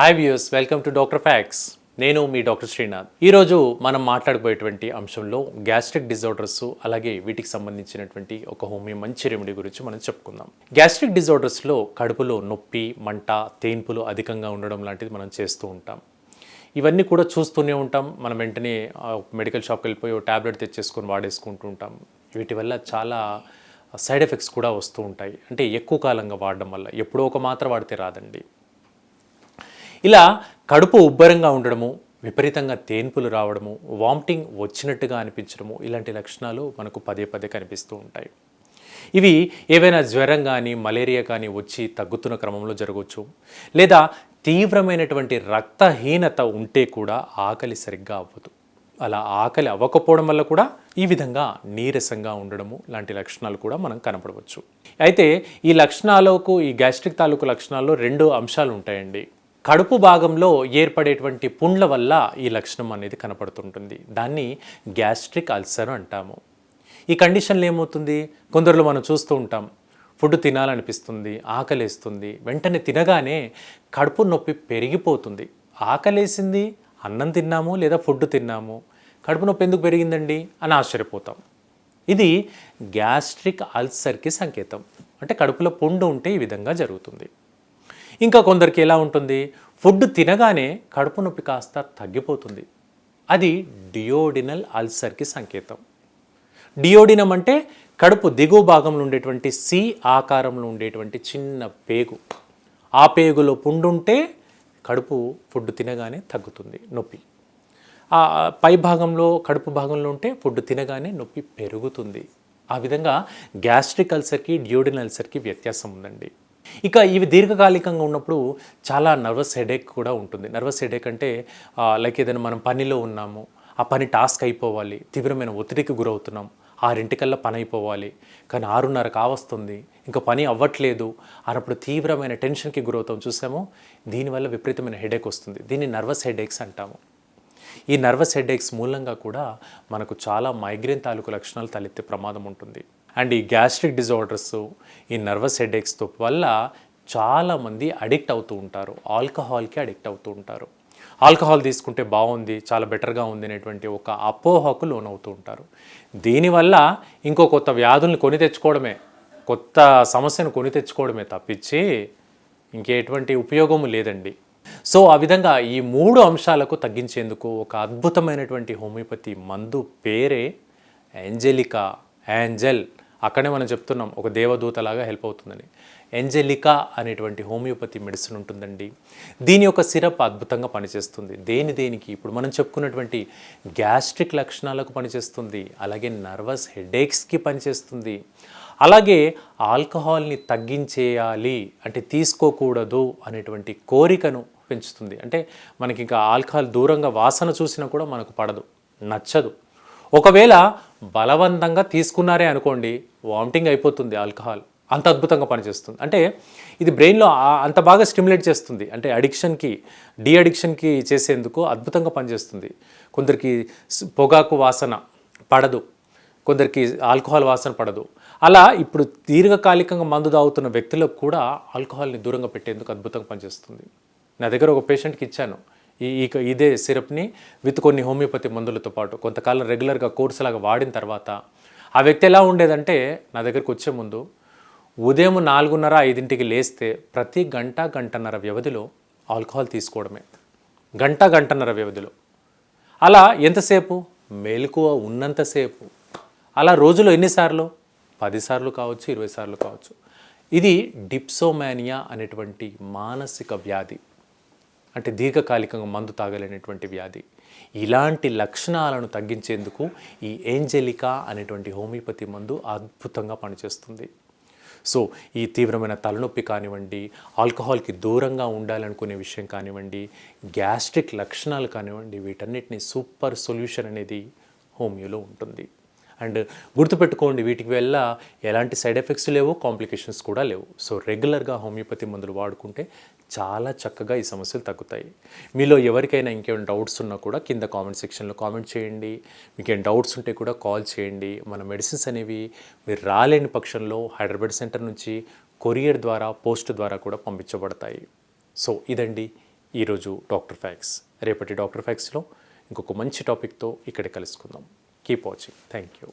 Hi views welcome to doctor facts నేను మీ doctor Srinath ఈరోజు మనం మాట్లాడబోయేటువంటి అంశంలో గ్యాస్ట్రిక్ డిజార్డర్స్ అలాగే వీటికి సంబంధించినటువంటి ఒక హోమియో మంచి రెమెడీ గురించి మనం చెప్పుకుందాం. గ్యాస్ట్రిక్ డిజార్డర్స్లో కడుపులో నొప్పి మంట తేన్పులు అధికంగా ఉండడం లాంటిది మనం చేస్తూ ఉంటాం. ఇవన్నీ కూడా చూస్తూనే ఉంటాం. మనం వెంటనే మెడికల్ షాప్కి వెళ్ళిపోయి ఓ ట్యాబ్లెట్ తెచ్చేసుకొని వాడేసుకుంటూ ఉంటాం. వీటి వల్ల చాలా సైడ్ ఎఫెక్ట్స్ కూడా వస్తూ ఉంటాయి. అంటే ఎక్కువ కాలంగా వాడడం వల్ల ఎప్పుడో ఒక మాత్ర వాడితే రాదండి. ఇలా కడుపు ఉబ్బరంగా ఉండడము విపరీతంగా తేన్పులు రావడము వామిటింగ్ వచ్చినట్టుగా అనిపించడము ఇలాంటి లక్షణాలు మనకు పదే పదే కనిపిస్తూ ఉంటాయి. ఇవి ఏవైనా జ్వరం కానీ మలేరియా కానీ వచ్చి తగ్గుతున్న క్రమంలో జరగవచ్చు. లేదా తీవ్రమైనటువంటి రక్తహీనత ఉంటే కూడా ఆకలి సరిగ్గా అవ్వదు. అలా ఆకలి అవ్వకపోవడం వల్ల కూడా ఈ విధంగా నీరసంగా ఉండడము లాంటి లక్షణాలు కూడా మనం కనపడవచ్చు. అయితే ఈ లక్షణాలకు ఈ గ్యాస్ట్రిక్ తాలూకు లక్షణాల్లో రెండు అంశాలు ఉంటాయండి. కడుపు భాగంలో ఏర్పడేటువంటి పుండ్ల వల్ల ఈ లక్షణం అనేది కనపడుతుంటుంది. దాన్ని గ్యాస్ట్రిక్ అల్సర్ అంటాము. ఈ కండిషన్లో ఏమవుతుంది? కొందరిలో మనం చూస్తూ ఉంటాం. ఫుడ్ తినాలనిపిస్తుంది ఆకలేస్తుంది. వెంటనే తినగానే కడుపు నొప్పి పెరిగిపోతుంది. ఆకలేసింది అన్నం తిన్నాము లేదా ఫుడ్ తిన్నాము. కడుపు నొప్పి ఎందుకు పెరిగిందండి? అని ఆశ్చర్యపోతాం. ఇది గ్యాస్ట్రిక్ అల్సర్కి సంకేతం. అంటే కడుపులో పుండు ఉంటే ఈ విధంగా జరుగుతుంది. ఇంకా కొందరికి ఎలా ఉంటుంది? ఫుడ్ తినగానే కడుపు నొప్పి కాస్త తగ్గిపోతుంది. అది డియోడినల్ అల్సర్కి సంకేతం. డియోడినం అంటే కడుపు దిగువ భాగంలో ఉండేటువంటి సి ఆకారంలో ఉండేటువంటి చిన్న పేగు. ఆ పేగులో పుండుంటే కడుపు ఫుడ్ తినగానే తగ్గుతుంది నొప్పి. ఆ పై భాగంలో కడుపు భాగంలో ఉంటే ఫుడ్ తినగానే నొప్పి పెరుగుతుంది. ఆ విధంగా గ్యాస్ట్రిక్ అల్సర్కి డ్యూడిన్ అల్సర్కి వ్యత్యాసం ఉందండి. ఇక ఇవి దీర్ఘకాలికంగా ఉన్నప్పుడు చాలా నర్వస్ హెడేక్ కూడా ఉంటుంది. నర్వస్ హెడేక్ అంటే లైక్ ఏదైనా మనం పనిలో ఉన్నాము ఆ పని టాస్క్ అయిపోవాలి తీవ్రమైన ఒత్తిడికి గురవుతున్నాం ఆరింటికల్లా పని అయిపోవాలి కానీ ఆరున్నర కావస్తుంది ఇంకా పని అవ్వట్లేదు అన్నప్పుడు తీవ్రమైన టెన్షన్కి గురవుతాం చూసాము దీనివల్ల విపరీతమైన హెడేక్ వస్తుంది. దీన్ని నర్వస్ హెడేక్స్ అంటాము. ఈ నర్వస్ హెడేక్స్ మూలంగా కూడా మనకు చాలా మైగ్రేన్ తాలూకు లక్షణాలు తలెత్తే ప్రమాదం ఉంటుంది. అండ్ ఈ గ్యాస్ట్రిక్ డిజార్డర్స్ ఈ నర్వస్ హెడేక్స్తో వల్ల చాలామంది అడిక్ట్ అవుతూ ఉంటారు. ఆల్కహాల్కి అడిక్ట్ అవుతూ ఉంటారు. ఆల్కహాల్ తీసుకుంటే బాగుంది చాలా బెటర్గా ఉంది అనేటువంటి ఒక అపోహకు లోనవుతూ ఉంటారు. దీనివల్ల ఇంకో కొత్త వ్యాధుల్ని కొని తెచ్చుకోవడమే కొత్త సమస్యను కొని తెచ్చుకోవడమే తప్పించి ఇంకేటువంటి ఉపయోగము లేదండి. సో ఆ విధంగా ఈ మూడు అంశాలకు తగ్గించేందుకు ఒక అద్భుతమైనటువంటి హోమియోపతి మందు పేరే ఏంజెలికా యాంజెల్ అక్కడే మనం చెప్తున్నాం ఒక దేవదూతలాగా హెల్ప్ అవుతుందని. ఎంజెలికా అనేటువంటి హోమియోపతి మెడిసిన్ ఉంటుందండి. దీని యొక్క సిరప్ అద్భుతంగా పనిచేస్తుంది. దేని దేనికి? ఇప్పుడు మనం చెప్పుకున్నటువంటి గ్యాస్ట్రిక్ లక్షణాలకు పనిచేస్తుంది. అలాగే నర్వస్ హెడేక్స్కి పనిచేస్తుంది. అలాగే ఆల్కహాల్ని తగ్గించేయాలి అంటే తీసుకోకూడదు అనేటువంటి కోరికను పెంచుతుంది. అంటే మనకి ఇంకా ఆల్కహాల్ దూరంగా వాసన చూసినా కూడా మనకు పడదు నచ్చదు. ఒకవేళ బలవంతంగా తీసుకున్నారే అనుకోండి వామిటింగ్ అయిపోతుంది ఆల్కహాల్ అంత అద్భుతంగా పనిచేస్తుంది. అంటే ఇది బ్రెయిన్లో అంత బాగా స్టిమ్యులేట్ చేస్తుంది. అంటే అడిక్షన్కి డీ అడిక్షన్కి చేసేందుకు అద్భుతంగా పనిచేస్తుంది. కొందరికి పొగాకు వాసన పడదు. కొందరికి ఆల్కహాల్ వాసన పడదు. అలా ఇప్పుడు దీర్ఘకాలికంగా మందు తాగుతున్న వ్యక్తులకు కూడా ఆల్కహాల్ని దూరంగా పెట్టేందుకు అద్భుతంగా పనిచేస్తుంది. నా దగ్గర ఒక పేషెంట్కి ఇచ్చాను. ఈ ఇదే సిరప్ని విత్ కొన్ని హోమియోపతి మందులతో పాటు కొంతకాలం రెగ్యులర్గా కోర్సు లాగా వాడిన తర్వాత ఆ వ్యక్తి ఎలా ఉండేదంటే నా దగ్గరికి వచ్చే ముందు ఉదయం నాలుగున్నర ఐదింటికి లేస్తే ప్రతి గంట గంటన్నర వ్యవధిలో ఆల్కహాల్ తీసుకోవడమే. గంట గంటన్నర వ్యవధిలో. అలా ఎంతసేపు? మెలకువ ఉన్నంతసేపు. అలా రోజులో ఎన్నిసార్లు? పదిసార్లు కావచ్చు ఇరవై సార్లు కావచ్చు. ఇది డిప్సోమానియా అనేటువంటి మానసిక వ్యాధి. అంటే దీర్ఘకాలికంగా మందు తాగలేనటువంటి వ్యాధి. ఇలాంటి లక్షణాలను తగ్గించేందుకు ఈ ఏంజెలికా అనేటువంటి హోమియోపతి మందు అద్భుతంగా పనిచేస్తుంది. సో ఈ తీవ్రమైన తలనొప్పి కానివ్వండి ఆల్కహాల్కి దూరంగా ఉండాలనుకునే విషయం కానివ్వండి గ్యాస్ట్రిక్ లక్షణాలు కానివ్వండి వీటన్నిటిని సూపర్ సొల్యూషన్ అనేది హోమియోలో ఉంటుంది. అండ్ గుర్తుపెట్టుకోండి వీటికి వల్ల ఎలాంటి సైడ్ ఎఫెక్ట్స్ లేవు కాంప్లికేషన్స్ కూడా లేవు. సో రెగ్యులర్గా హోమియోపతి మందులు వాడుకుంటే చాలా చక్కగా ఈ సమస్యలు తగ్గుతాయి. మీలో ఎవరికైనా ఇంకేమైనా డౌట్స్ ఉన్నా కూడా కింద కామెంట్ సెక్షన్లో కామెంట్ చేయండి. మీకు ఏం డౌట్స్ ఉంటే కూడా కాల్ చేయండి. మన మెడిసిన్స్ అనేవి మీరు రాలేని పక్షంలో హైదరాబాద్ సెంటర్ నుంచి కొరియర్ ద్వారా పోస్ట్ ద్వారా కూడా పంపించబడతాయి. సో ఇదండి ఈరోజు డాక్టర్ ఫ్యాక్స్ రేపటి డాక్టర్ ఫ్యాక్స్లో ఇంకొక మంచి టాపిక్తో ఇక్కడ కలుసుకుందాం. Keep watching. Thank you.